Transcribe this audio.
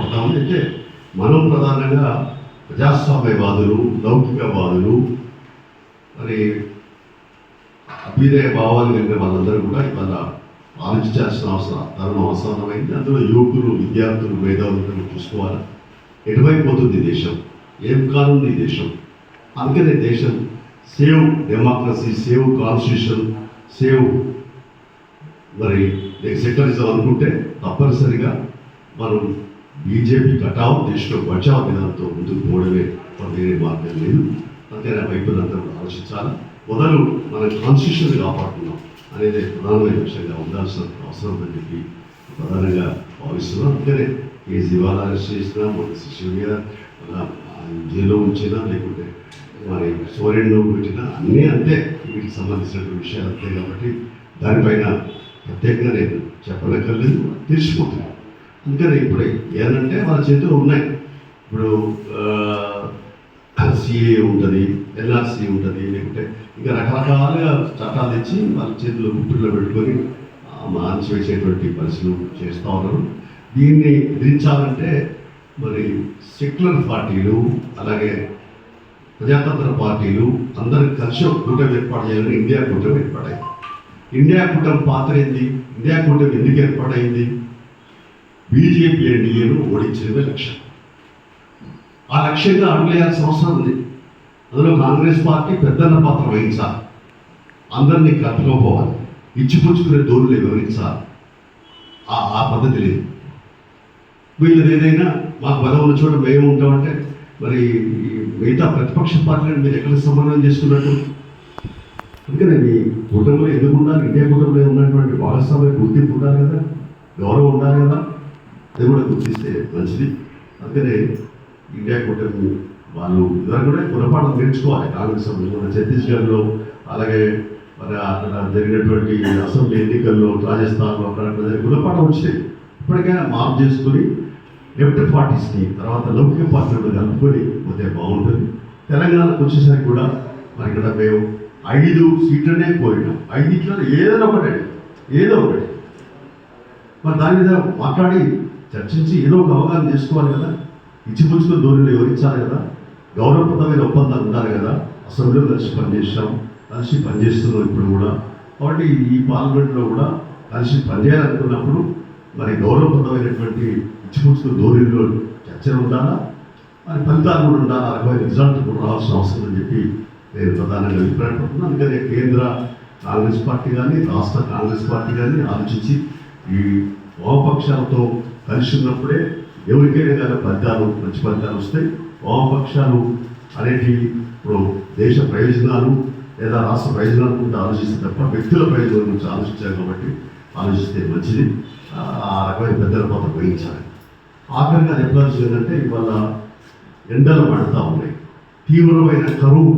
ఏర్పడతా ఉంది అయితే మనం ప్రధానంగా ప్రజాస్వామ్యవాదులు లౌకికవాదులు మరి అభ్యుదయ భావాలు కలిగిన వాళ్ళందరూ కూడా ఇవాళ ఆలోచించాల్సిన అవసరం తరుణం అవసరమైంది అందులో యువకులు విద్యార్థులు మేధావులు చూసుకోవాలి. ఎటువైపు పోతుంది దేశం? ఏం కానుంది ఈ దేశం? అందుకనే దేశం save democracy save constitution save మరి సెక్యులరిజం అనుకుంటే తప్పనిసరిగా మనం బీజేపీ కటావ్ దేశంలో బచావ్ విధానంతో ముందుకు పోవడమే వేరే మార్గం లేదు. అంతేనా? ఆ వైపులందరూ ఆలోచించాలి? మొదలు మన కాన్స్టిట్యూషన్ కాపాడుతున్నాం అనేది ప్రధానమైన విషయంగా ఉండాల్సిన అవసరం అని చెప్పి ప్రధానంగా భావిస్తున్నాం. అందుకనే కేజ్రీవాల్ అరెస్ట్ చేసినా మన సిసిలియా జైల్లో ఉంచినా లేకుంటే మరి సోరెన్లో పెట్టినా అన్నీ అంతే. వీటికి సంబంధించినటువంటి విషయాలు అంతే కాబట్టి దానిపైన ప్రత్యేకంగా నేను చెప్పనక్కర్లేదు తెలిసిపోతున్నాను అందుకని ఇప్పుడు ఏంటంటే వాళ్ళ చేతులు ఉన్నాయి. ఇప్పుడు సిఏ ఉంటుంది ఎల్ఆర్సి ఉంటుంది లేకుంటే ఇంకా రకరకాలుగా చట్టాలు తెచ్చి వాళ్ళ చేతుల్లో గుట్టులో పెట్టుకొని మార్చి వేసేటువంటి పరిస్థితులు చేస్తూ ఉన్నారు. దీన్ని ఎదిరించాలంటే మరి సెక్యులర్ పార్టీలు అలాగే ప్రజాతంత్ర పార్టీలు అందరూ కలిసి ఒక కూటమి ఏర్పాటు చేయాలని ఇండియా కూటమి ఏర్పాటైంది. ఇండియా కూటమి పాత్ర ఏంది? ఇండియా కూటమి ఎందుకు ఏర్పాటైంది? బీజేపీ ఎన్డీఏను ఓడించడమే లక్ష్యం. ఆ లక్ష్యంగా అడుగులేయాల్సిన అవసరం ఉంది అందులో కాంగ్రెస్ పార్టీ పెద్దన్న పాత్ర వహించాలి. అందరినీ కట్టుకోపోవాలి ఇచ్చిపుచ్చుకునే ధోరణి వివరించాలి ఆ ఆ పద్ధతి లేదు. వీళ్ళది ఏదైనా మాకు బలం ఉన్న చోట మేము ఉంటామంటే మరి మిగతా ప్రతిపక్ష పార్టీలను మీరు ఎక్కడ సమన్వయం చేసుకున్నట్టు? అందుకనే మీ కూటమిలో ఎందుకు ఉండాలి? ఇండియా కూటమిలో ఉన్నటువంటి భాగస్వామ్య గుర్తింపు ఉండాలి కదా. గౌరవం ఉండాలి కదా. అది కూడా గుర్తిస్తే మంచిది. అందుకనే ఇండియా కూటమి వాళ్ళు ఇద్దరు కూడా గుణపాఠం నేర్చుకోవాలి. కాంగ్రెస్ సభ్యులు మన ఛత్తీస్గఢ్లో అలాగే మరి అక్కడ జరిగినటువంటి అసెంబ్లీ ఎన్నికల్లో రాజస్థాన్లో అక్కడ జరిగిన గుణపాఠం వచ్చినాయి ఇప్పటికైనా మార్పు చేసుకొని లెఫ్ట్ పార్టీస్ని తర్వాత లౌకిక పార్టీలను కలుపుకొని పోతే బాగుంటుంది. తెలంగాణకు వచ్చేసరికి కూడా మరి ఇక్కడ మేము ఐదు సీట్లనే కోరినాం. ఐదిట్లో ఏదైనా ఒకటి ఏదో ఒకటి. మరి దాని మీద మాట్లాడి చర్చించి ఏదో ఒక అవగాహన చేసుకోవాలి కదా. ఇచ్చిపుచ్చుకుని ధోరణిలో వివరించాలి కదా? గౌరవప్రదమైన ఒప్పందాలు ఉండాలి కదా. అసెంబ్లీలో కలిసి పనిచేసాం కలిసి పనిచేస్తున్నాం ఇప్పుడు కూడా. కాబట్టి ఈ పార్లమెంట్లో కూడా కలిసి పనిచేయాలనుకున్నప్పుడు మరి గౌరవప్రదమైనటువంటి ఇచ్చిపుచ్చుకుని ధోరణిలో చర్చలు ఉండాలా? మరి ఫలితాలు కూడా ఉండాలి? ఆ రకమైన రిజల్ట్ కూడా రావాల్సిన అవసరం అని చెప్పి నేను ప్రధానంగా అభిప్రాయపడుతున్నాను. అందుకనే కేంద్ర కాంగ్రెస్ పార్టీ కానీ రాష్ట్ర కాంగ్రెస్ పార్టీ కానీ ఆలోచించి ఈ వామపక్షాలతో కలిసి ఉన్నప్పుడే ఎవరికైనా కానీ ఫలితాలు మంచి ఫలితాలు వస్తాయి. వామపక్షాలు అనేటివి ఇప్పుడు దేశ ప్రయోజనాలు లేదా రాష్ట్ర ప్రయోజనాల గురించి ఆలోచిస్తే తప్ప వ్యక్తుల ప్రయోజనాల గురించి ఆలోచించాలి కాబట్టి ఆలోచిస్తే మంచిది. ఆ రకమైన పెద్దల పాత్ర వహించాలి ఆఖరిగా చెప్పాల్సింది ఏంటంటే ఇవాళ ఎండలు పడతా ఉన్నాయి. తీవ్రమైన కరువు